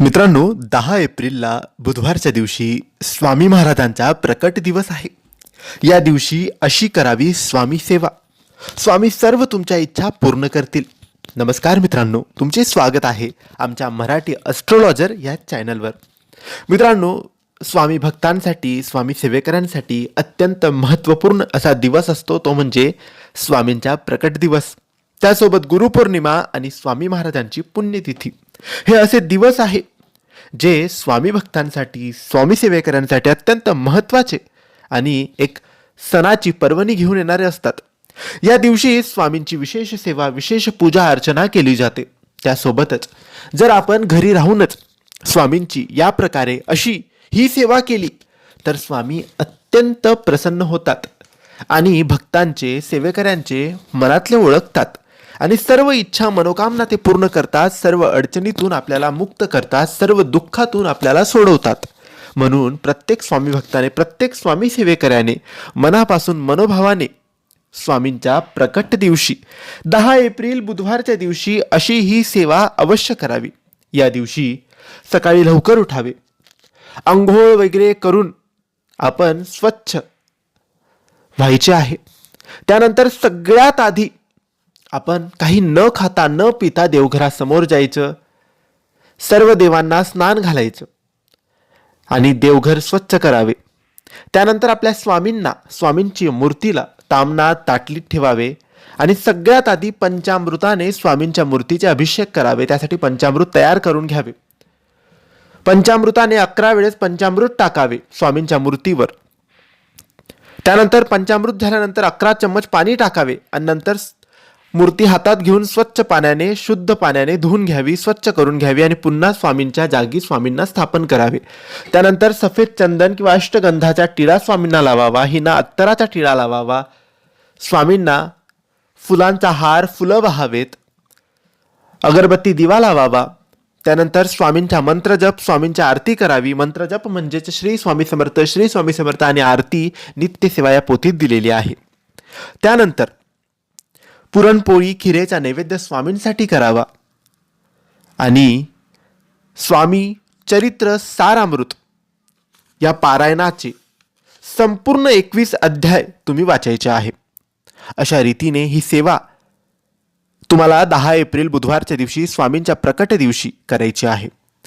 मित्रांनो दहा एप्रिलला बुधवारच्या दिवशी स्वामी महाराजांचा प्रकट दिवस आहे. या दिवशी अशी करावी स्वामी सेवा. स्वामी सर्व तुमच्या इच्छा पूर्ण करतील. नमस्कार मित्रांनो तुमचे स्वागत आहे आमच्या मराठी अस्ट्रोलॉजर या चॅनलवर मित्रांनो स्वामी भक्तांसाठी स्वामी सेवेकरांसाठी अत्यंत महत्त्वपूर्ण असा दिवस असतो तो म्हणजे स्वामींचा प्रकट दिवस. त्यासोबत गुरुपौर्णिमा आणि स्वामी महाराजांची पुण्यतिथी. हे असे दिवस आहे जे स्वामी भक्तांसाठी स्वामी सेवेकऱ्यांसाठी अत्यंत महत्त्वाचे आणि एक सणाची पर्वणी घेऊन येणारे असतात. या दिवशी स्वामींची विशेष सेवा विशेष पूजा अर्चना केली जाते. त्यासोबतच जर आपण घरी राहूनच स्वामींची या प्रकारे अशी ही सेवा केली तर स्वामी अत्यंत प्रसन्न होतात आणि भक्तांचे सेवेकऱ्यांचे मनातले ओळखतात. आणि सर्व इच्छा मनोकामना ते पूर्ण करतात सर्व अडचणीतून आपल्याला मुक्त करतात सर्व दुःखातून आपल्याला सोडवतात. म्हणून प्रत्येक स्वामी भक्ताने प्रत्येक स्वामी सेवेकऱ्याने मनापासून मनोभावाने स्वामींच्या प्रकट दिवशी दहा एप्रिल बुधवारच्या दिवशी अशी ही सेवा अवश्य करावी. या दिवशी सकाळी लवकर उठावे. आंघोळ वगैरे करून आपण स्वच्छ व्हायचे आहे. त्यानंतर सगळ्यात आधी आपण काही न खाता न पिता देवघरासमोर जायचं. सर्व देवांना स्नान घालायचं. आणि देवघर स्वच्छ करावे. त्यानंतर आपल्या स्वामींना स्वामींची मूर्तीला तामनात ताटलीत ठेवावे आणि सगळ्यात आधी पंचामृताने स्वामींच्या मूर्तीचे अभिषेक करावे. त्यासाठी पंचामृत तयार करून घ्यावे. पंचामृताने अकरा वेळेस पंचामृत टाकावे स्वामींच्या मूर्तीवर. त्यानंतर पंचामृत झाल्यानंतर अकरा चम्मच पाणी टाकावे आणि नंतर मूर्ती हातात घेऊन स्वच्छ पाण्याने शुद्ध पाण्याने धुवून घ्यावी स्वच्छ करून घ्यावी आणि पुन्हा स्वामींच्या जागी स्वामींना स्थापन करावे. त्यानंतर सफेद चंदन किंवा अष्टगंधाचा टिळा स्वामींना लावावा हिना अत्तराचा टिळा लावावा. स्वामींना फुलांचा हार फुलं वाहावेत. अगरबत्ती दिवा लावावा. त्यानंतर स्वामींचा मंत्रजप स्वामींच्या आरती करावी. मंत्रजप म्हणजेच श्री स्वामी समर्थ श्री स्वामी समर्थ आणि आरती नित्यसेवा या पोथीत दिलेली आहे. त्यानंतर पुरणपोळी खिरेचा नैवेद्य स्वामींसाठी करावा. आणि स्वामी चरित्र सारामृत या पारायणाचे संपूर्ण एकवीस अध्याय तुम्ही वाचायचे आहे. अशा रीतीने ही सेवा तुम्हाला दहा एप्रिल बुधवारच्या दिवशी स्वामींच्या प्रकट दिवशी करायची आहे.